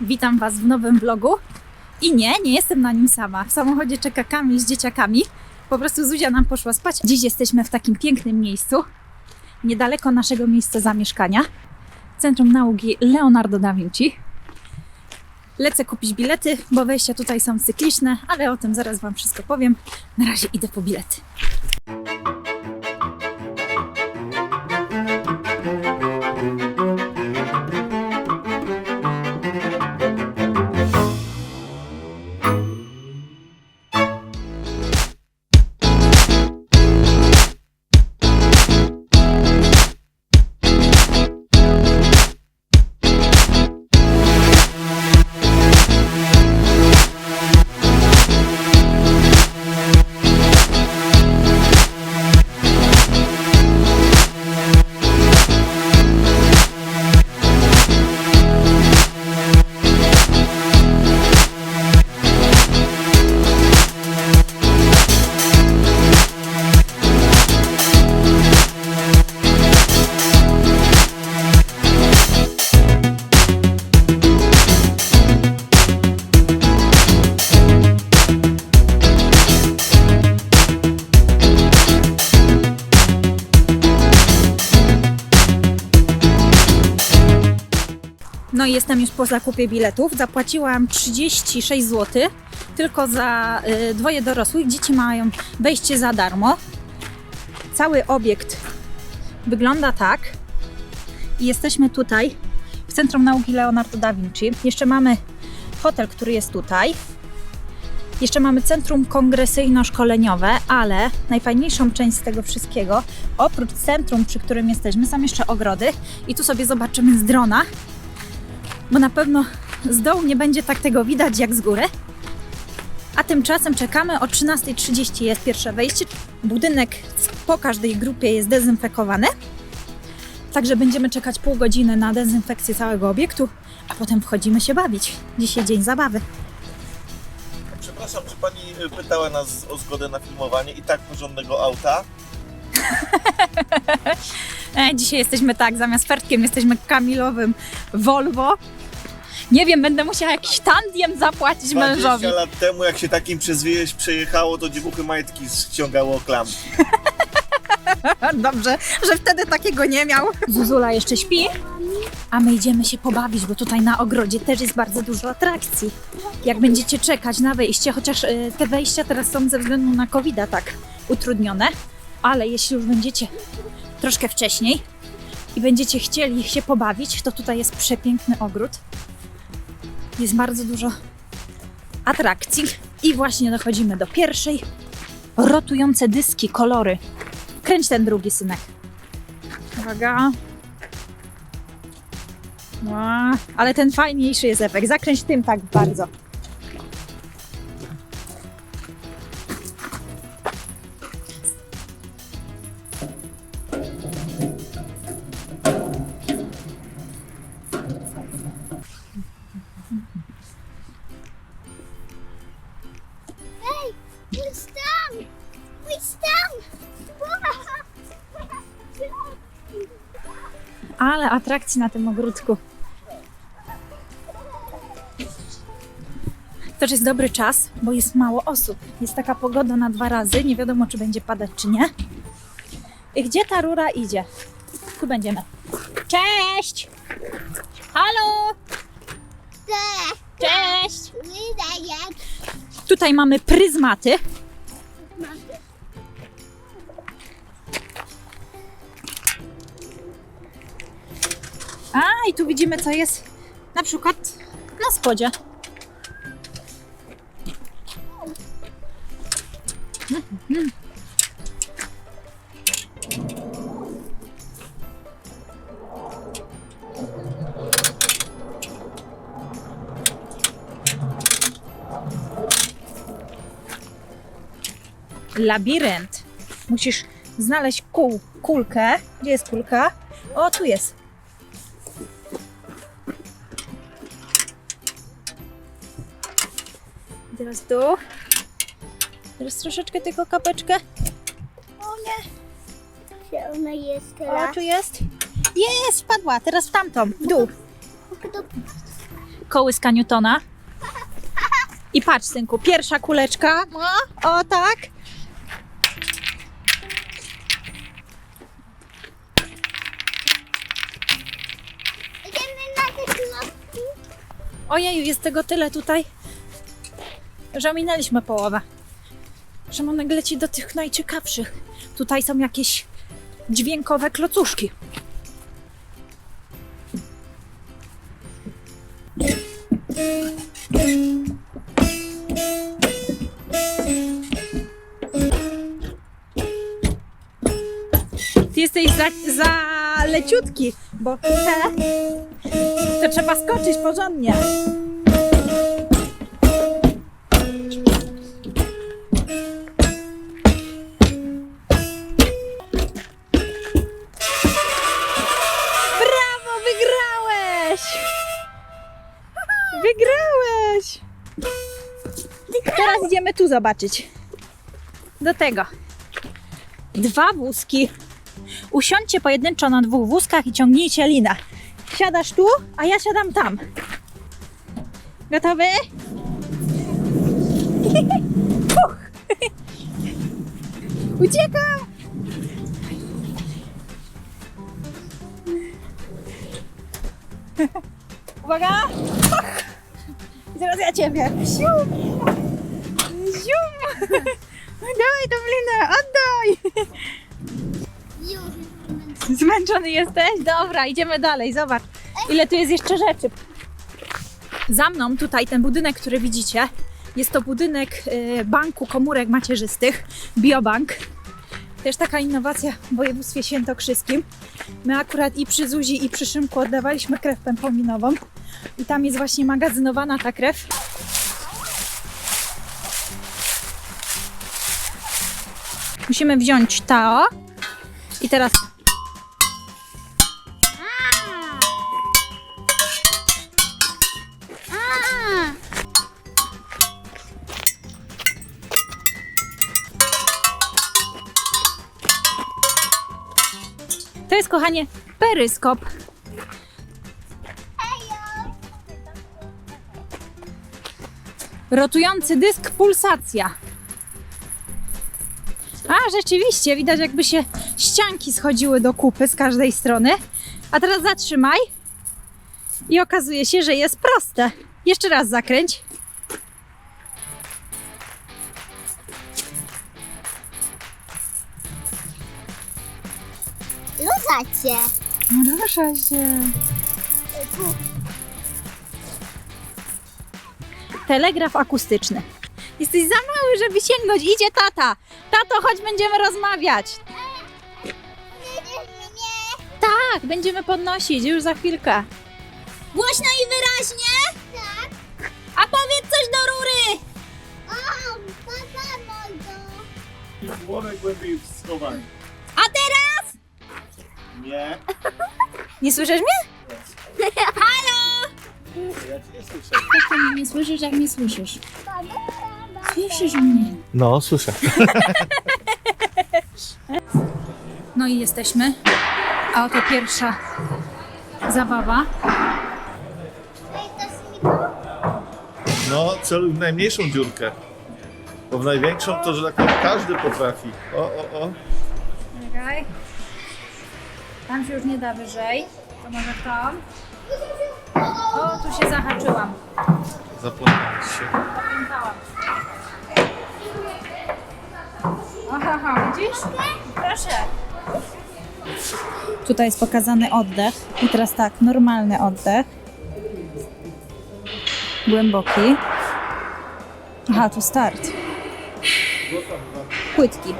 Witam Was w nowym vlogu. I nie, nie jestem na nim sama. W samochodzie czeka Kamil z dzieciakami. Po prostu Zuzia nam poszła spać. Dziś jesteśmy w takim pięknym miejscu, niedaleko naszego miejsca zamieszkania. Centrum Nauki Leonardo da Vinci. Lecę kupić bilety, bo wejścia tutaj są cykliczne, ale o tym zaraz Wam wszystko powiem. Na razie idę po bilety. I jestem już po zakupie biletów. Zapłaciłam 36 zł tylko za y, dwoje dorosłych. Dzieci mają wejście za darmo. Cały obiekt wygląda tak. I jesteśmy tutaj w Centrum Nauki Leonardo da Vinci. Jeszcze mamy hotel, który jest tutaj. Jeszcze mamy centrum kongresyjno-szkoleniowe, ale najfajniejszą część z tego wszystkiego, oprócz centrum, przy którym jesteśmy, są jeszcze ogrody. I tu sobie zobaczymy z drona, bo na pewno z dołu nie będzie tak tego widać jak z góry. A tymczasem czekamy, o 13.30 jest pierwsze wejście. Budynek po każdej grupie jest dezynfekowany. Także będziemy czekać pół godziny na dezynfekcję całego obiektu, a potem wchodzimy się bawić. Dzisiaj dzień zabawy. Przepraszam, czy pani y, pytała nas o zgodę na filmowanie i tak porządnego auta? E, dzisiaj jesteśmy tak, zamiast Fertkiem jesteśmy Kamilowym Volvo. Nie wiem, będę musiała jakiś tandiem zapłacić 20 mężowi. lat temu, jak się takim przez wieś przejechało, to dziewuchy majtki ściągało klamki. Dobrze, że wtedy takiego nie miał. Zuzula jeszcze śpi, a my idziemy się pobawić, bo tutaj na ogrodzie też jest bardzo dużo atrakcji. Jak będziecie czekać na wejście, chociaż y, te wejścia teraz są ze względu na covid tak utrudnione, ale jeśli już będziecie troszkę wcześniej i będziecie chcieli się pobawić, to tutaj jest przepiękny ogród. Jest bardzo dużo atrakcji i właśnie dochodzimy do pierwszej. Rotujące dyski, kolory. Kręć ten drugi synek. Uwaga. Ła, ale ten fajniejszy jest efekt. Zakręć tym tak bardzo. Atrakcji na tym ogródku. Też jest dobry czas, bo jest mało osób. Jest taka pogoda na dwa razy. Nie wiadomo, czy będzie padać, czy nie. I gdzie ta rura idzie? Tu będziemy. Cześć! Halo! Cześć! Tutaj mamy pryzmaty. A, i tu widzimy, co jest na przykład na spodzie. labirynt. Musisz znaleźć kół, kulkę. Gdzie jest kulka? O, tu jest. Teraz tu. Teraz troszeczkę tylko kapeczkę. O nie. Gdzie ona jest O, teraz? tu jest. Jest, wpadła. Teraz w tamtą, w dół. Kołyska Newtona. I patrz, synku, pierwsza kuleczka. O, tak. Ojeju, jest tego tyle tutaj, że ominęliśmy połowę. Szymonek leci do tych najciekawszych. Tutaj są jakieś dźwiękowe klocuszki. Ty jesteś za, za leciutki, bo te to trzeba skoczyć porządnie. Wygrałeś! Teraz idziemy tu zobaczyć. Do tego. Dwa wózki. Usiądźcie pojedynczo na dwóch wózkach i ciągnijcie linę. Siadasz tu, a ja siadam tam. Gotowy? Puch. Uciekam! Uwaga! Teraz ja ciebie. Sium! Sium! Daj tą linę, oddaj! Zmęczony jesteś? Dobra, idziemy dalej. Zobacz, ile tu jest jeszcze rzeczy. Za mną tutaj ten budynek, który widzicie, jest to budynek y, Banku Komórek Macierzystych, Biobank. Też taka innowacja w województwie świętokrzyskim. My akurat i przy Zuzi, i przy Szymku oddawaliśmy krew pępominową. I tam jest właśnie magazynowana ta krew. Musimy wziąć to. I teraz To jest, kochanie, peryskop. Rotujący dysk, pulsacja. A, rzeczywiście, widać jakby się ścianki schodziły do kupy z każdej strony. A teraz zatrzymaj. I okazuje się, że jest proste. Jeszcze raz zakręć. Luzacie. Rusza się. Telegraf akustyczny. Jesteś za mały, żeby sięgnąć. Idzie tata. Tato, chodź, będziemy rozmawiać. Tak, będziemy podnosić już za chwilkę. Głośno i wyraźnie. Tak. A powiedz coś do rury. O, papa mojego. Worek głębiej schowany. A teraz? Nie. Nie słyszysz mnie? Ja cię nie słyszę. Jak ty mnie słyszysz, jak mnie słyszysz? Słyszysz mnie. No, słyszę. No i jesteśmy. A oto pierwsza zabawa. No, celuj w najmniejszą dziurkę. Bo w największą to, że tak powiem, każdy potrafi. O, o, o. Tam się już nie da wyżej. To może tam. O, tu się zahaczyłam. Zapomniałem się. Zapamiętałam. Aha, widzisz? Proszę. Tutaj jest pokazany oddech. I teraz tak, normalny oddech. Głęboki. Aha, tu start. Płytki.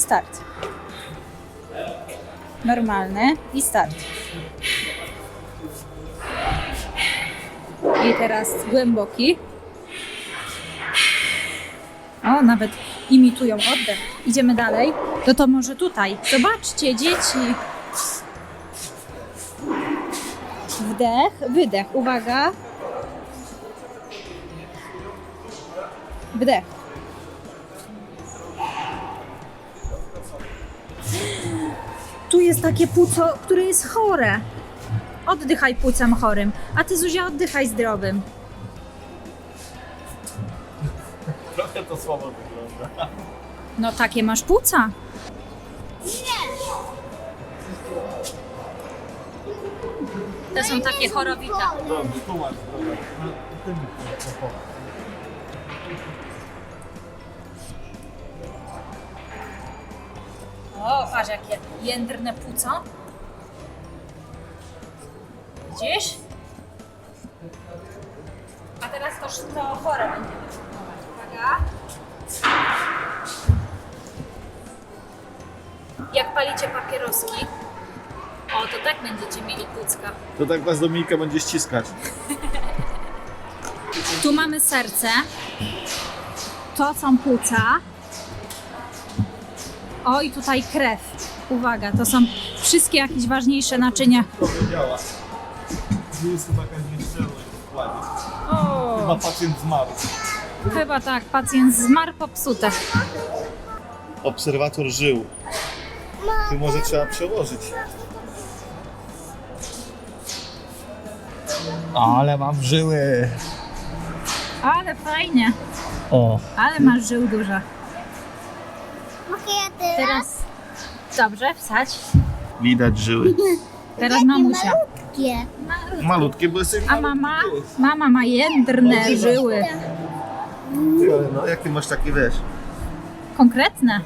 Start. Normalny i start. I teraz głęboki. O, nawet imitują oddech. Idziemy dalej. To to może tutaj. Zobaczcie, dzieci. Wdech, wydech. Uwaga. Wdech. Jest takie płuco, które jest chore. Oddychaj płucem chorym, a ty Zuzia oddychaj zdrowym. Trochę to słabo wygląda. No takie masz płuca. Te są takie chorowite. Dobrze, dobra. O, patrz jakie jędrne płuco. Widzisz? A teraz to, to chore będziemy próbować. Uwaga. Jak palicie papieroski, o, to tak będziecie mieli płucka. To tak was Dominika będzie ściskać. Tu mamy serce. To są płuca. O, i tutaj krew. Uwaga, to są wszystkie jakieś ważniejsze naczynia. To działa. Jest chyba jakaś nieszczelność w układzie. O, Chyba pacjent zmarł. chyba tak, pacjent zmarł popsute. Obserwator żył. Ty może trzeba przełożyć. Ale mam żyły. Ale fajnie, O. ale masz żył dużo. Mogę ja teraz? Teraz, dobrze, wsadź. Widać żyły. Teraz mamusia. Malutkie. Malutkie, bo jesteś A mama? Mama ma jędrne żyły. No, jak ty masz takie, wiesz? Konkretne.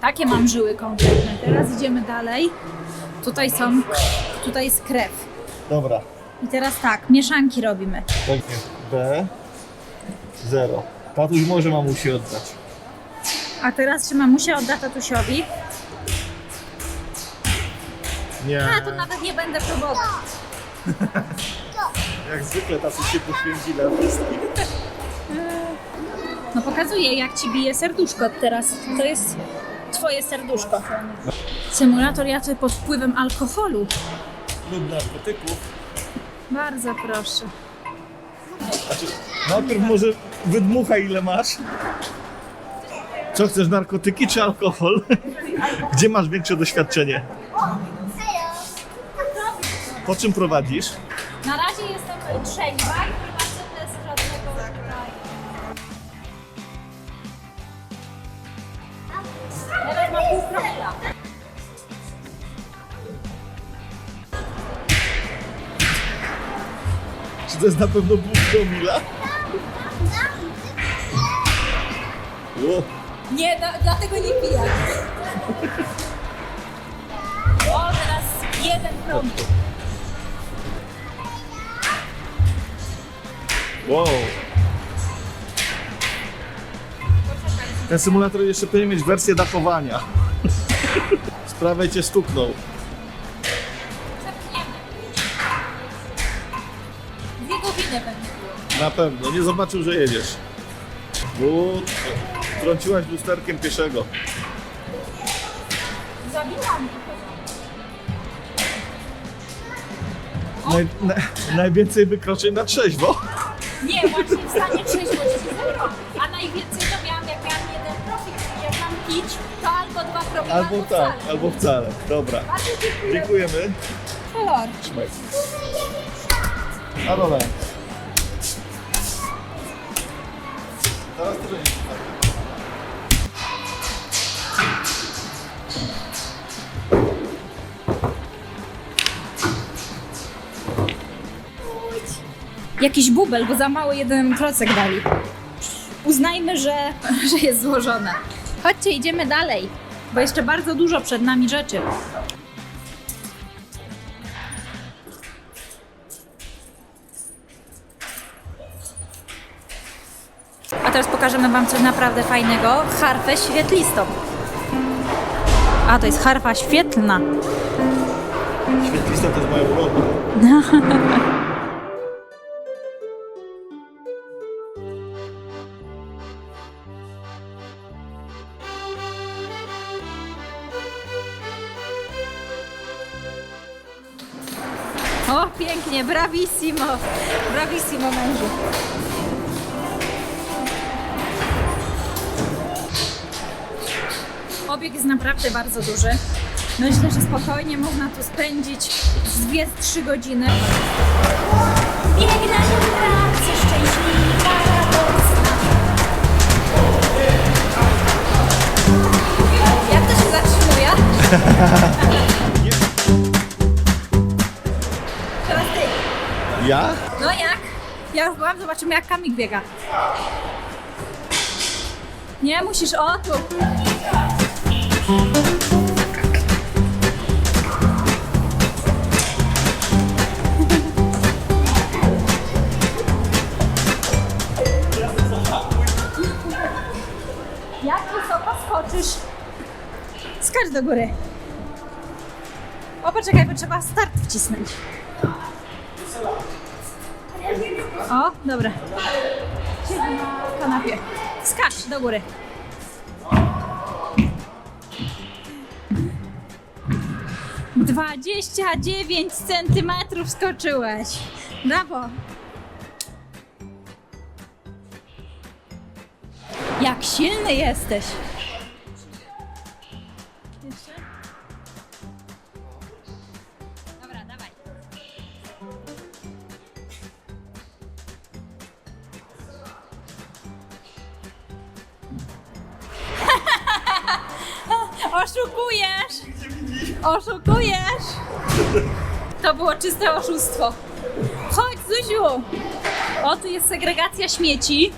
Takie mam żyły konkretne. Teraz idziemy dalej. Tutaj są, tutaj jest krew. Dobra. I teraz tak, mieszanki robimy. Tak jest. B. Zero. Tatuś może mamusi oddać. A teraz czy mamusia odda tatusiowi? Nie. A, to nawet nie będę próbować. Jak zwykle tatuś się poświęci dla wszystkich. No pokazuję, jak ci bije serduszko teraz. To jest twoje serduszko. Symulator jazdy pod wpływem alkoholu. Lub narkotyków. Bardzo proszę. Znaczy, najpierw może wydmuchaj ile masz. Co chcesz, narkotyki czy alkohol? Gdzie masz większe doświadczenie? Po czym prowadzisz? Na razie jestem trzeźwa i prowadzę bez żadnego tutaj. Teraz mam pół promila. Czy to jest na pewno pół promila? O, Nie, da, dlatego nie piję. O, teraz jeden promil. wow. Ten symulator jeszcze powinien mieć wersję datowania. Z prawej cię stuknął. Dwie godziny będzie. Na pewno, nie zobaczył, że jedziesz. Bo trąciłaś lusterkiem pieszego. Zabiłam. Naj, na, najwięcej wykroczeń na trzeźwo. Nie, właśnie w stanie trzeźwo zero. A najwięcej to miałam, jak miałam jeden profil, czyli jak mam pić, to albo dwa profile, Albo tak, wcale. albo wcale. Dobra, Bardzo dziękuję. dziękujemy. Kolor. Trzymaj. Na dole. Teraz ty Jakiś bubel, bo za mało jeden klocek dali. Uznajmy, że, że jest złożone. Chodźcie, idziemy dalej, bo jeszcze bardzo dużo przed nami rzeczy. A teraz pokażemy Wam coś naprawdę fajnego. Harfę świetlistą. A, to jest harfa świetlna. Świetlista to jest moja uroda. O, pięknie, bravissimo. Bravissimo mężu. Obieg jest naprawdę bardzo duży. Myślę, że spokojnie można tu spędzić z 2-3 godziny. Biegnę do pracy, szczęśliwa, radosna. Jak to się zatrzymuje? Ja? No jak? Ja już byłam, zobaczymy jak Kamik biega. Nie, musisz o tu. Jak wysoko skoczysz? Skacz do góry. O, poczekaj, bo trzeba start wcisnąć. O, dobra. Siedź na kanapie. Skacz do góry. Dwadzieścia dziewięć centymetrów skoczyłeś. Brawo. Jak silny jesteś. Oszukujesz! To było czyste oszustwo. Chodź, Zuziu! O, tu jest segregacja śmieci.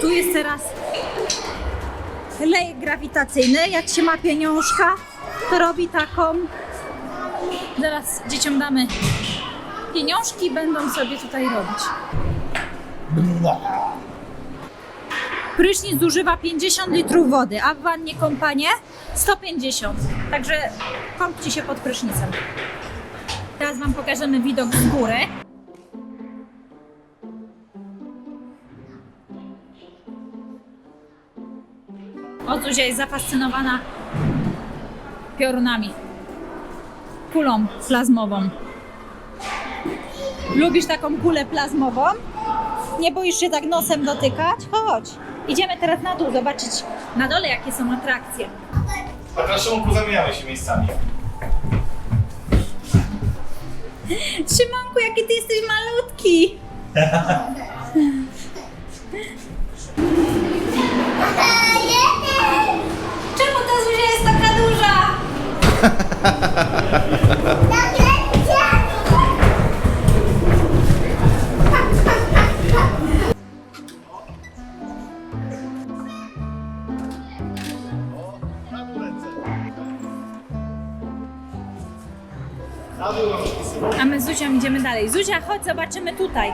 Tu jest teraz lej grawitacyjny. Jak się ma pieniążka, to robi taką. Zaraz dzieciom damy pieniążki, będą sobie tutaj robić. Prysznic zużywa 50 litrów wody, a w wannie kąpanie 150. Także kąpcie się pod prysznicem. Teraz Wam pokażemy widok z góry. O, Zuzia jest zafascynowana piorunami. Kulą plazmową. Lubisz taką kulę plazmową? Nie boisz się tak nosem dotykać? Chodź. Idziemy teraz na dół zobaczyć na dole jakie są atrakcje. A teraz Szymonku zamieniamy się miejscami. Szymonku, jaki ty jesteś malutki! Czemu ta Zuzia jest taka duża? A my z Zuzią idziemy dalej. Zuzia, chodź, zobaczymy tutaj.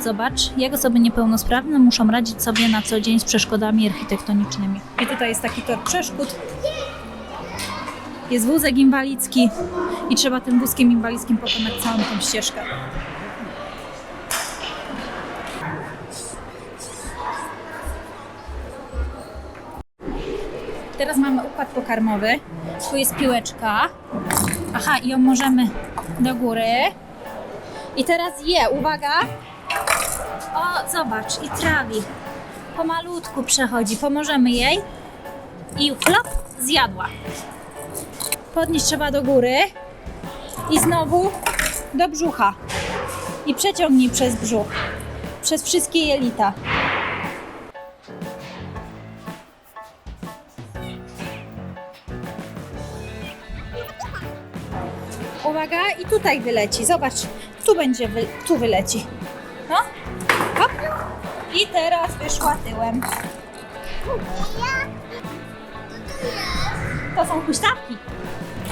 Zobacz, jak osoby niepełnosprawne muszą radzić sobie na co dzień z przeszkodami architektonicznymi. I tutaj jest taki tor przeszkód. Jest wózek inwalidzki i trzeba tym wózkiem inwalidzkim pokonać całą tą ścieżkę. Teraz mamy układ pokarmowy. Tu jest piłeczka. Aha, i ją możemy do góry. I teraz je, uwaga. O, zobacz, i trawi. Pomalutku przechodzi. Pomożemy jej. I chlop, zjadła. Podnieść trzeba do góry i znowu do brzucha. I przeciągnij przez brzuch, przez wszystkie jelita. Uwaga, i tutaj wyleci. Zobacz, tu będzie, wy, tu wyleci. No, hop. I teraz wyszła tyłem. To są huśtawki.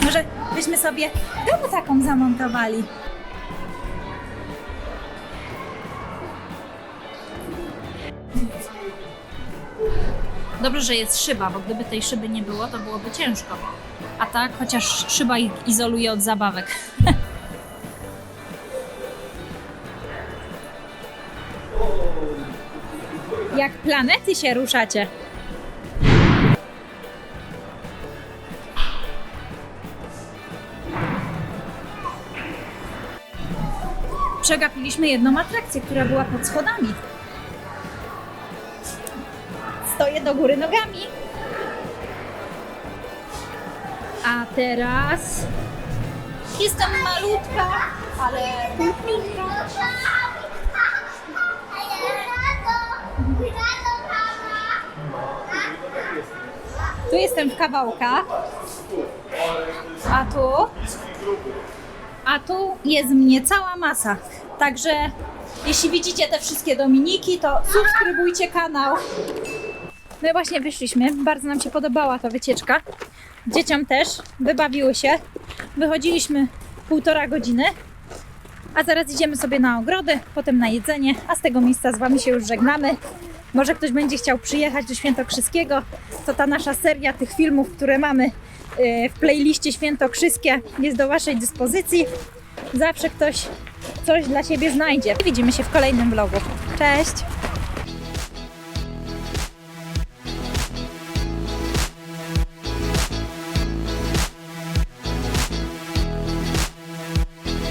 Może byśmy sobie domu taką zamontowali. Dobrze, że jest szyba, bo gdyby tej szyby nie było, to byłoby ciężko. A tak, chociaż szyba ich izoluje od zabawek. Jak planety się ruszacie. Przegapiliśmy jedną atrakcję, która była pod schodami. Stoję do góry nogami. A teraz jestem malutka, ale. Tu jestem w kawałkach. A tu? A tu jest mnie cała masa. Także jeśli widzicie te wszystkie Dominiki, to subskrybujcie kanał. My właśnie wyszliśmy. Bardzo nam się podobała ta wycieczka. Dzieciom też. Wybawiły się. Wychodziliśmy półtora godziny. A zaraz idziemy sobie na ogrody, potem na jedzenie, a z tego miejsca z Wami się już żegnamy. Może ktoś będzie chciał przyjechać do Świętokrzyskiego, to ta nasza seria tych filmów, które mamy yy, w playliście Świętokrzyskie jest do Waszej dyspozycji. Zawsze ktoś coś dla siebie znajdzie. Widzimy się w kolejnym vlogu. Cześć!